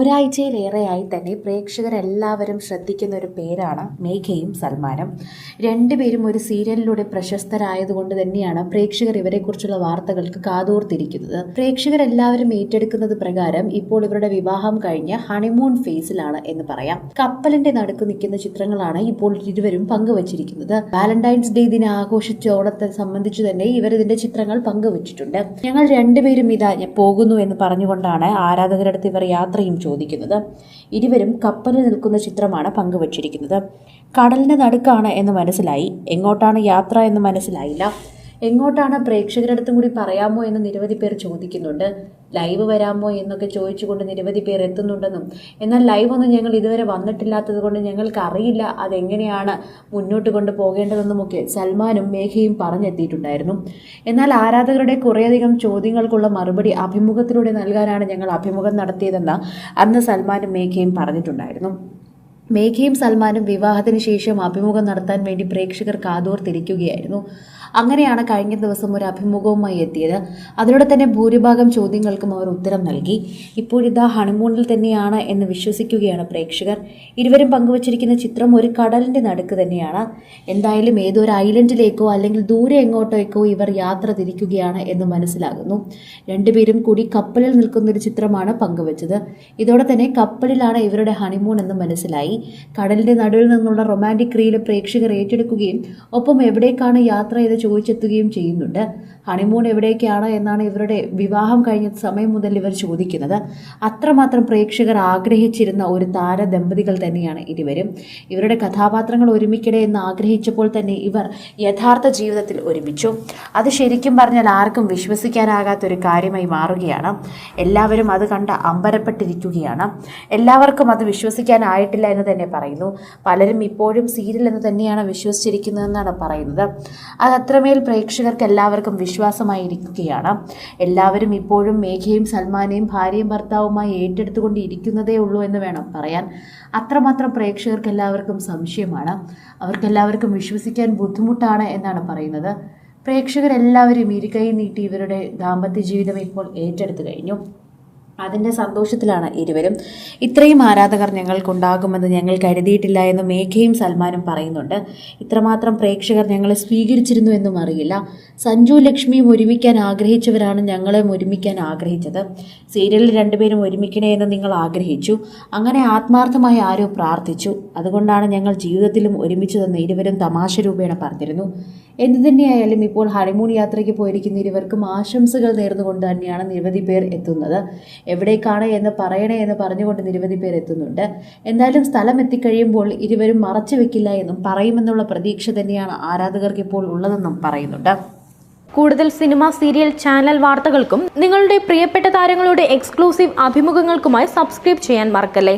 ഒരാഴ്ചയിലേറെയായി തന്നെ പ്രേക്ഷകരെല്ലാവരും ശ്രദ്ധിക്കുന്ന ഒരു പേരാണ് മേഘയും സൽമാനും. രണ്ടുപേരും ഒരു സീരിയലിലൂടെ പ്രശസ്തരായതുകൊണ്ട് തന്നെയാണ് പ്രേക്ഷകർ ഇവരെക്കുറിച്ചുള്ള വാർത്തകൾക്ക് കാതോർത്തിരിക്കുന്നത്. പ്രേക്ഷകരെല്ലാവരും ഏറ്റെടുക്കുന്നത് പ്രകാരം ഇപ്പോൾ ഇവരുടെ വിവാഹം കഴിഞ്ഞ് ഹണിമൂൺ ഫേസിലാണ് എന്ന് പറയാം. കപ്പലിന്റെ നടുക്ക് നിൽക്കുന്ന ചിത്രങ്ങളാണ് ഇപ്പോൾ ഇരുവരും പങ്കുവച്ചിരിക്കുന്നത്. വാലന്റൈൻസ് ഡേ ദിന ആഘോഷിച്ച ഓണത്തെ സംബന്ധിച്ച് തന്നെ ഇവർ ഇതിന്റെ ചിത്രങ്ങൾ പങ്കുവച്ചിട്ടുണ്ട്. ഞങ്ങൾ രണ്ടുപേരും ഇതാ പോകുന്നു എന്ന് പറഞ്ഞുകൊണ്ടാണ് ആരാധകരുടെ അടുത്ത് ഇവർ യാത്രയും ചോദിക്കുന്നത്. ഇരുവരും കപ്പലിൽ നിൽക്കുന്ന ചിത്രമാണ് പങ്കുവച്ചിരിക്കുന്നത്. കടലിന്റെ നടുക്കാണ് എന്ന് മനസ്സിലായി. എങ്ങോട്ടാണ് യാത്ര എന്ന് മനസ്സിലായില്ല. എങ്ങോട്ടാണ് പ്രേക്ഷകരുടെ അടുത്തും കൂടി പറയാമോ എന്ന് നിരവധി പേർ ചോദിക്കുന്നുണ്ട്. ലൈവ് വരാമോ എന്നൊക്കെ ചോദിച്ചുകൊണ്ട് നിരവധി പേർ എത്തുന്നുണ്ടെന്നും എന്നാൽ ലൈവ് ഒന്നും ഞങ്ങൾ ഇതുവരെ വന്നിട്ടില്ലാത്തത് കൊണ്ട് ഞങ്ങൾക്ക് അറിയില്ല അതെങ്ങനെയാണ് മുന്നോട്ട് കൊണ്ട് പോകേണ്ടതെന്നുമൊക്കെ സൽമാനും മേഘയും പറഞ്ഞെത്തിയിട്ടുണ്ടായിരുന്നു. എന്നാൽ ആരാധകരുടെ കുറേയധികം ചോദ്യങ്ങൾക്കുള്ള മറുപടി അഭിമുഖത്തിലൂടെ നൽകാനാണ് ഞങ്ങൾ അഭിമുഖം നടത്തിയതെന്ന് അന്ന് സൽമാനും മേഘയും പറഞ്ഞിട്ടുണ്ടായിരുന്നു. മേഘയും സൽമാനും വിവാഹത്തിന് ശേഷം അഭിമുഖം നടത്താൻ വേണ്ടി പ്രേക്ഷകർ കാതോർത്തിരിക്കുകയായിരുന്നു. അങ്ങനെയാണ് കഴിഞ്ഞ ദിവസം ഒരു അഭിമുഖവുമായി എത്തിയത്. അതിലൂടെ തന്നെ ഭൂരിഭാഗം ചോദ്യങ്ങൾക്കും അവർ ഉത്തരം നൽകി. ഇപ്പോഴിതാ ഹണിമൂണിൽ തന്നെയാണ് എന്ന് വിശ്വസിക്കുകയാണ് പ്രേക്ഷകർ. ഇരുവരും പങ്കുവച്ചിരിക്കുന്ന ചിത്രം ഒരു കടലിന്റെ നടുക്ക് തന്നെയാണ്. എന്തായാലും ഏതോ ഒരു ഐലൻഡിലേക്കോ അല്ലെങ്കിൽ ദൂരെ എങ്ങോട്ടേക്കോ ഇവർ യാത്ര തിരിക്കുകയാണ് എന്ന് മനസ്സിലാകുന്നു. രണ്ടുപേരും കൂടി കപ്പലിൽ നിൽക്കുന്നൊരു ചിത്രമാണ് പങ്കുവച്ചത്. ഇതോടെ തന്നെ കപ്പലിലാണ് ഇവരുടെ ഹണിമൂൺ എന്ന് മനസ്സിലായി. കടലിന്റെ നടുവിൽ നിന്നുള്ള റൊമാന്റിക് റീൽ പ്രേക്ഷകർ ഏറ്റെടുക്കുകയും ഒപ്പം എവിടേക്കാണ് യാത്ര എന്ന് ചോദിച്ചെത്തുകയും ചെയ്യുന്നുണ്ട്. ഹണിമൂൺ എവിടേക്കാണ് എന്നാണ് ഇവരുടെ വിവാഹം കഴിഞ്ഞ സമയം മുതൽ ഇവർ ചോദിക്കുന്നത്. അത്രമാത്രം പ്രേക്ഷകർ ആഗ്രഹിച്ചിരുന്ന ഒരു താര ദമ്പതികൾ തന്നെയാണ് ഇരുവരും. ഇവരുടെ കഥാപാത്രങ്ങൾ ഒരുമിക്കടെ എന്ന് ആഗ്രഹിച്ചപ്പോൾ തന്നെ ഇവർ യഥാർത്ഥ ജീവിതത്തിൽ ഒരുമിച്ചു. അത് ശരിക്കും പറഞ്ഞാൽ ആർക്കും വിശ്വസിക്കാനാകാത്തൊരു കാര്യമായി മാറുകയാണ്. എല്ലാവരും അത് കണ്ട് അമ്പരപ്പെട്ടിരിക്കുകയാണ്. എല്ലാവർക്കും അത് വിശ്വസിക്കാനായിട്ടില്ല എന്ന് തന്നെ പറയുന്നു. പലരും ഇപ്പോഴും സീരിയൽ എന്ന് തന്നെയാണ് വിശ്വസിച്ചിരിക്കുന്നതെന്നാണ് പറയുന്നത്. അത് അത്രമേൽ പ്രേക്ഷകർക്ക് എല്ലാവർക്കും വിശ്വാസമായിരിക്കുകയാണ് എല്ലാവരും ഇപ്പോഴും മേഘയും സൽമാനെയും ഭാര്യയും ഭർത്താവുമായി ഏറ്റെടുത്തുകൊണ്ടിരിക്കുന്നതേ ഉള്ളൂ എന്ന് വേണം പറയാൻ. അത്രമാത്രം പ്രേക്ഷകർക്ക് എല്ലാവർക്കും സംശയമാണ്. അവർക്കെല്ലാവർക്കും വിശ്വസിക്കാൻ ബുദ്ധിമുട്ടാണ് എന്നാണ് പറയുന്നത്. പ്രേക്ഷകരെല്ലാവരും ഇരുകൈ നീട്ടി ഇവരുടെ ദാമ്പത്യ ജീവിതം ഇപ്പോൾ ഏറ്റെടുത്തു കഴിഞ്ഞു. അതിന്റെ സന്തോഷത്തിലാണ് ഇരുവരും. ഇത്രയും ആരാധകർ ഞങ്ങൾക്കുണ്ടാകുമെന്ന് ഞങ്ങൾ കരുതിയിട്ടില്ല എന്ന് മേഘയും സൽമാനും പറയുന്നുണ്ട്. ഇത്രമാത്രം പ്രേക്ഷകർ ഞങ്ങളെ സ്വീകരിച്ചിരുന്നു എന്നും അറിയില്ല. സഞ്ജു ലക്ഷ്മിയും ഒരുമിക്കാൻ ആഗ്രഹിച്ചവരാണ് ഞങ്ങളെ ഒരുമിക്കാൻ ആഗ്രഹിച്ചത്. സീരിയലിൽ രണ്ടുപേരും ഒരുമിക്കണേ എന്ന് നിങ്ങൾ ആഗ്രഹിച്ചു. അങ്ങനെ ആത്മാർത്ഥമായി ആരോ പ്രാർത്ഥിച്ചു. അതുകൊണ്ടാണ് ഞങ്ങൾ ജീവിതത്തിലും ഒരുമിച്ചതെന്ന് ഇരുവരും തമാശ രൂപേണ പറഞ്ഞിരുന്നു. എന്തു തന്നെയായാലും ഇപ്പോൾ ഹണിമൂൺ യാത്രയ്ക്ക് പോയിരിക്കുന്ന ഇരുവർക്കും ആശംസകൾ നേർന്നുകൊണ്ട് തന്നെയാണ് നിരവധി പേർ എത്തുന്നത്. എവിടേക്കാണ് എന്ന് പറയണേ എന്ന് പറഞ്ഞുകൊണ്ട് നിരവധി പേർ എത്തുന്നുണ്ട്. എന്തായാലും സ്ഥലം എത്തിക്കഴിയുമ്പോൾ ഇരുവരും മറച്ചു വെക്കില്ല എന്നും പറയുമെന്നുള്ള പ്രതീക്ഷ തന്നെയാണ് ആരാധകർക്ക് ഇപ്പോൾ ഉള്ളതെന്നും പറയുന്നുണ്ട്. കൂടുതൽ സിനിമ സീരിയൽ ചാനൽ വാർത്തകൾക്കും നിങ്ങളുടെ പ്രിയപ്പെട്ട താരങ്ങളുടെ എക്സ്ക്ലൂസീവ് അഭിമുഖങ്ങൾക്കുമായി സബ്സ്ക്രൈബ് ചെയ്യാൻ മറക്കല്ലേ?